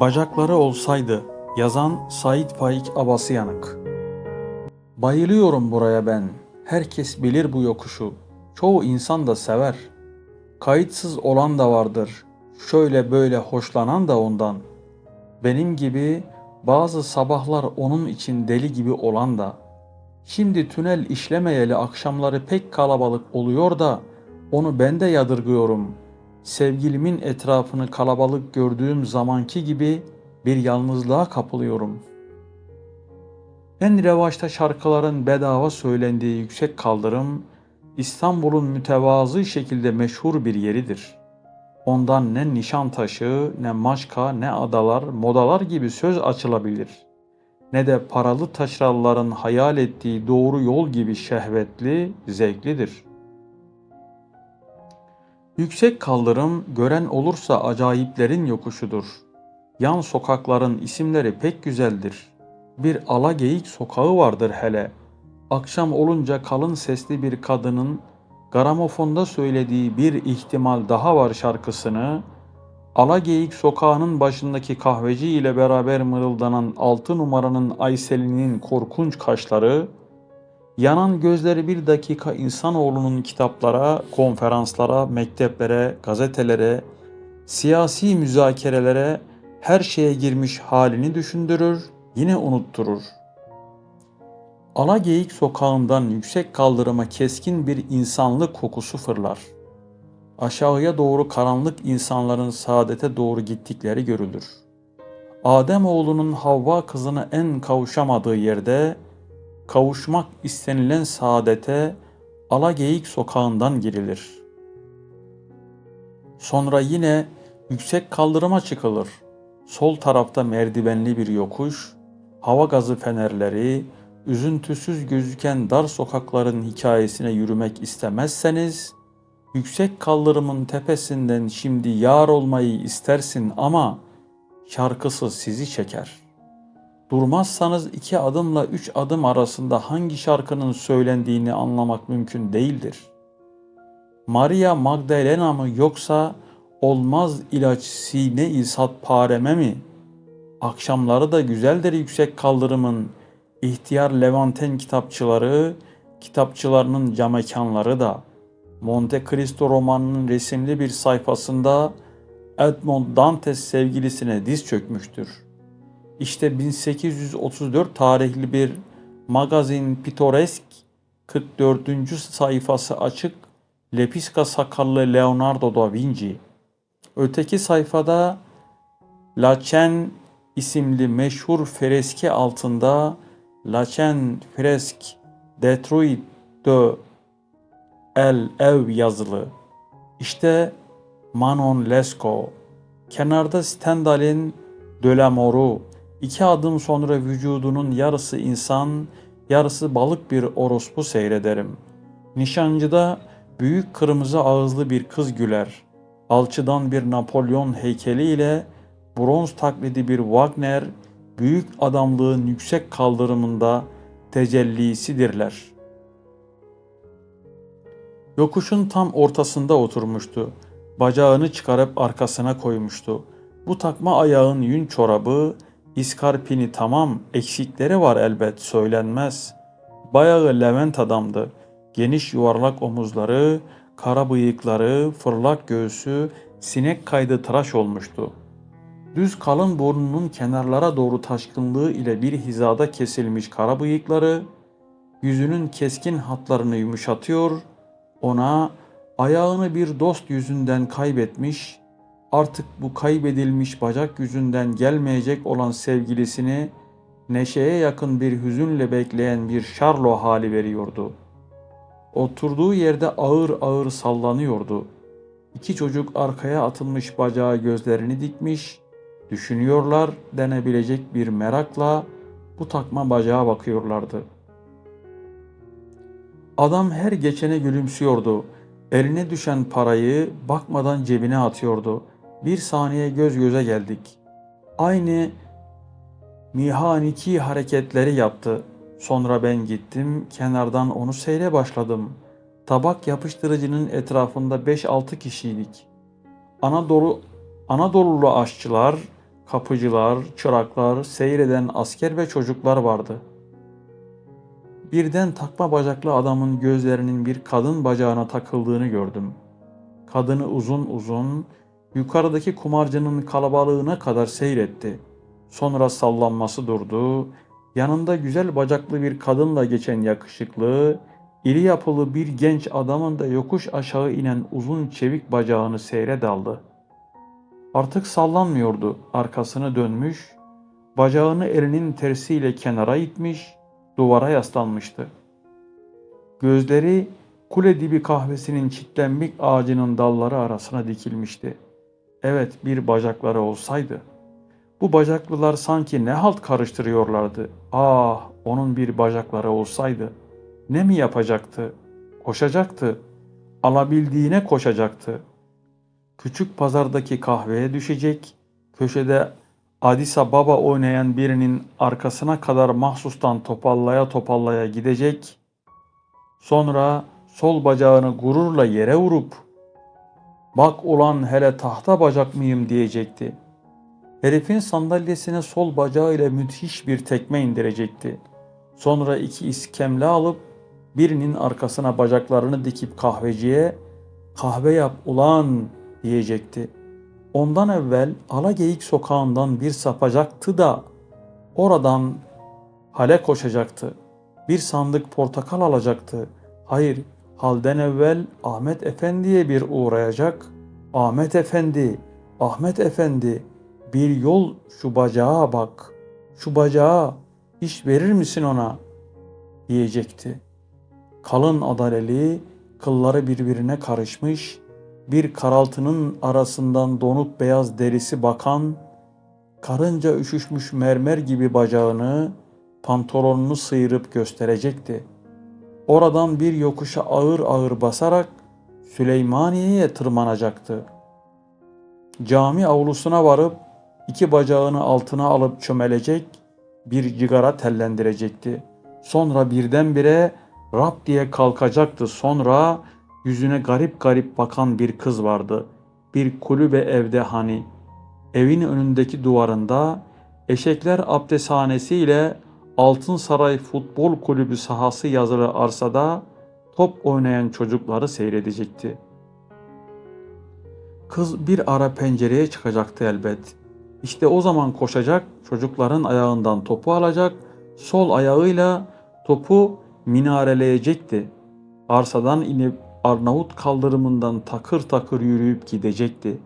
Bacakları olsaydı yazan Sait Faik Abasıyanık Bayılıyorum buraya ben. Herkes bilir bu yokuşu. Çoğu insan da sever. Kayıtsız olan da vardır. Şöyle böyle hoşlanan da ondan. Benim gibi bazı sabahlar onun için deli gibi olan da. Şimdi tünel işlemeyeli akşamları pek kalabalık oluyor da onu ben de yadırgıyorum. Sevgilimin etrafını kalabalık gördüğüm zamanki gibi bir yalnızlığa kapılıyorum. En revaçta şarkıların bedava söylendiği yüksek kaldırım, İstanbul'un mütevazı şekilde meşhur bir yeridir. Ondan ne Nişantaşı, ne Maçka, ne adalar, modalar gibi söz açılabilir. Ne de paralı taşralıların hayal ettiği doğru yol gibi şehvetli, zevklidir. Yüksek kaldırım gören olursa acayiplerin yokuşudur. Yan sokakların isimleri pek güzeldir. Bir alageyik sokağı vardır hele. Akşam olunca kalın sesli bir kadının gramofonda söylediği bir ihtimal daha var şarkısını Alageyik sokağının başındaki kahveci ile beraber mırıldanan altı numaranın Aysel'inin korkunç kaşları, yanan gözleri bir dakika insanoğlunun kitaplara, konferanslara, mekteplere, gazetelere, siyasi müzakerelere, her şeye girmiş halini düşündürür, yine unutturur. Alageyik sokağından yüksek kaldırıma keskin bir insanlık kokusu fırlar. Aşağıya doğru karanlık insanların saadete doğru gittikleri görülür. Adem oğlunun Havva kızına en kavuşamadığı yerde kavuşmak istenilen saadete Alageyik sokağından girilir. Sonra yine yüksek kaldırıma çıkılır. Sol tarafta merdivenli bir yokuş, hava gazı fenerleri, üzüntüsüz gözüken dar sokakların hikayesine yürümek istemezseniz, yüksek kaldırımın tepesinden şimdi yar olmayı istersin ama şarkısı sizi çeker. Durmazsanız iki adımla üç adım arasında hangi şarkının söylendiğini anlamak mümkün değildir. Maria Magdalena mı yoksa olmaz ilaç sine isat pareme mi? Akşamları da güzeldir yüksek kaldırımın, ihtiyar Levanten kitapçıları, kitapçılarının camekanları da. Monte Cristo romanının resimli bir sayfasında Edmond Dantes sevgilisine diz çökmüştür. İşte 1834 tarihli bir magazin Pitoresk 44. sayfası açık Lepiska sakallı Leonardo da Vinci. Öteki sayfada Lachen isimli meşhur freski altında Lachen fresk Detroit de El Ev yazılı. İşte Manon Lescaut. Kenarda Stendhal'in Delamore'u. İki adım sonra vücudunun yarısı insan, yarısı balık bir orospu seyrederim. Nişancıda büyük kırmızı ağızlı bir kız güler. Alçıdan bir Napolyon heykeliyle bronz taklidi bir Wagner, büyük adamlığın yüksek kaldırımında tecellisidirler. Yokuşun tam ortasında oturmuştu. Bacağını çıkarıp arkasına koymuştu. Bu takma ayağın yün çorabı, iskarpini tamam, eksikleri var elbet söylenmez. Bayağı Levent adamdı. Geniş yuvarlak omuzları, kara bıyıkları, fırlak göğsü, sinek kaydı tıraş olmuştu. Düz kalın burnunun kenarlara doğru taşkınlığı ile bir hizada kesilmiş kara bıyıkları, yüzünün keskin hatlarını yumuşatıyor, ona ayağını bir dost yüzünden kaybetmiş, artık bu kaybedilmiş bacak yüzünden gelmeyecek olan sevgilisini neşeye yakın bir hüzünle bekleyen bir Şarlo hali veriyordu. Oturduğu yerde ağır ağır sallanıyordu. İki çocuk arkaya atılmış bacağı gözlerini dikmiş, düşünüyorlar denebilecek bir merakla bu takma bacağa bakıyorlardı. Adam her geçene gülümsüyordu. Eline düşen parayı bakmadan cebine atıyordu. Bir saniye göz göze geldik. Aynı mihaniki hareketleri yaptı. Sonra ben gittim, kenardan onu seyre başladım. Tabak yapıştırıcının etrafında 5-6 kişiydik. Anadolu Anadolulu aşçılar, Kapıcılar, çıraklar, seyreden asker ve çocuklar vardı. Birden takma bacaklı adamın gözlerinin bir kadın bacağına takıldığını gördüm. Kadını uzun uzun yukarıdaki kumarcının kalabalığına kadar seyretti. Sonra sallanması durdu. Yanında güzel bacaklı bir kadınla geçen yakışıklı, iri yapılı bir genç adamın da yokuş aşağı inen uzun çevik bacağını seyre daldı. Artık sallanmıyordu. Arkasını dönmüş, bacağını elinin tersiyle kenara itmiş, duvara yaslanmıştı. Gözleri kule dibi kahvesinin çitlenmik ağacının dalları arasına dikilmişti. Evet bir bacakları olsaydı. Bu bacaklılar sanki ne halt karıştırıyorlardı. Ah onun bir bacakları olsaydı. Ne mi yapacaktı? Koşacaktı. Alabildiğine koşacaktı. Küçük pazardaki kahveye düşecek. Köşede Adisa Baba oynayan birinin arkasına kadar mahsustan topallaya topallaya gidecek. Sonra sol bacağını gururla yere vurup bak ulan hele tahta bacak mıyım diyecekti. Herifin sandalyesine sol bacağıyla müthiş bir tekme indirecekti. Sonra iki iskemle alıp birinin arkasına bacaklarını dikip kahveciye kahve yap ulan diyecekti. Ondan evvel Alageyik sokağından bir sapacaktı da oradan hale koşacaktı. Bir sandık portakal alacaktı. Hayır, halden evvel Ahmet Efendi'ye bir uğrayacak. Ahmet Efendi, Ahmet Efendi, bir yol şu bacağa bak. Şu bacağa iş verir misin ona? diyecekti. Kalın adaleli, kılları birbirine karışmış, bir karaltının arasından donuk beyaz derisi bakan, karınca üşüşmüş mermer gibi bacağını, pantolonunu sıyırıp gösterecekti. Oradan bir yokuşa ağır ağır basarak Süleymaniye'ye tırmanacaktı. Cami avlusuna varıp iki bacağını altına alıp çömelecek, bir cigara tellendirecekti. Sonra birdenbire Rab diye kalkacaktı. Sonra yüzüne garip garip bakan bir kız vardı. Bir kulübe evde hani. Evin önündeki duvarında Eşekler Abdesthanesi ile Altın Saray Futbol Kulübü sahası yazılı arsada top oynayan çocukları seyredecekti. Kız bir ara pencereye çıkacaktı elbet. İşte o zaman koşacak, çocukların ayağından topu alacak, sol ayağıyla topu minareleyecekti. Arsadan inip Arnavut kaldırımından takır takır yürüyüp gidecekti.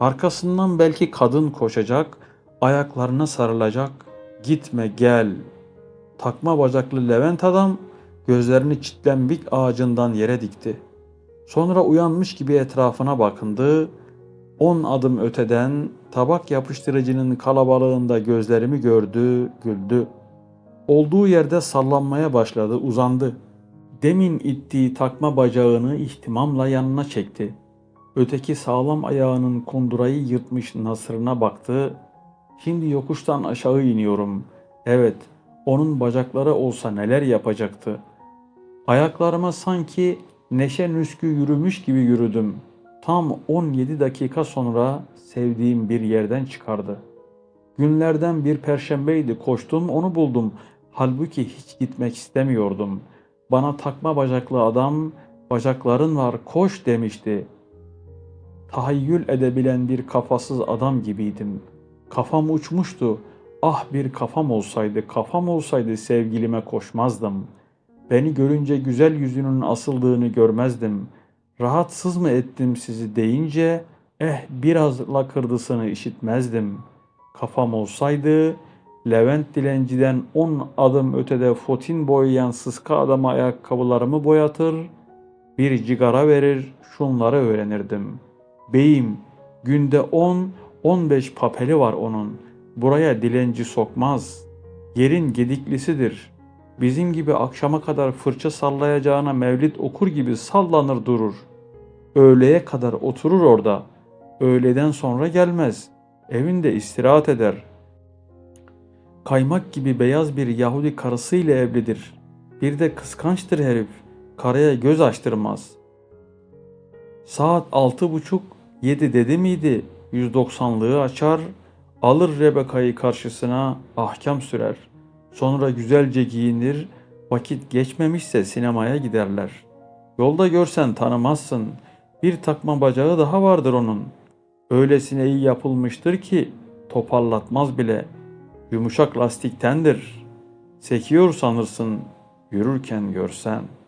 Arkasından belki kadın koşacak, ayaklarına sarılacak. Gitme gel. Takma bacaklı Levent adam gözlerini çitlenbik ağacından yere dikti. Sonra uyanmış gibi etrafına bakındı. On adım öteden tabak yapıştırıcının kalabalığında gözlerimi gördü, güldü. Olduğu yerde sallanmaya başladı, uzandı. Demin ittiği takma bacağını ihtimamla yanına çekti. Öteki sağlam ayağının kundurayı yırtmış nasırına baktı. Şimdi yokuştan aşağı iniyorum. Evet, onun bacakları olsa neler yapacaktı. Ayaklarıma sanki neşe nüskü yürümüş gibi yürüdüm. Tam 17 dakika sonra sevdiğim bir yerden çıkardı. Günlerden bir perşembeydi koştum onu buldum. Halbuki hiç gitmek istemiyordum. Bana takma bacaklı adam bacakların var koş demişti. Tahayyül edebilen bir kafasız adam gibiydim. Kafam uçmuştu. Ah bir kafam olsaydı, kafam olsaydı sevgilime koşmazdım. Beni görünce güzel yüzünün asıldığını görmezdim. Rahatsız mı ettim sizi deyince, eh biraz lakırdısını işitmezdim. Kafam olsaydı, Levent dilenciden on adım ötede fotin boyayan sıska adama ayakkabılarımı boyatır, bir cigara verir, şunları öğrenirdim. Beyim, günde on, on beş papeli var onun. Buraya dilenci sokmaz. Yerin gediklisidir. Bizim gibi akşama kadar fırça sallayacağına mevlid okur gibi sallanır durur. Öğleye kadar oturur orada. Öğleden sonra gelmez. Evinde istirahat eder. Kaymak gibi beyaz bir Yahudi karısıyla evlidir. Bir de kıskançtır herif. Karaya göz açtırmaz. Saat altı buçuk, yedi dedi miydi? 190'lığı açar, Alır Rebeka'yı karşısına ahkam sürer. Sonra güzelce giyinir, vakit geçmemişse sinemaya giderler. Yolda görsen tanımazsın. Bir takma bacağı daha vardır onun. Öylesine iyi yapılmıştır ki toparlatmaz bile. Yumuşak lastiktendir. Sekiyor sanırsın yürürken görsen.''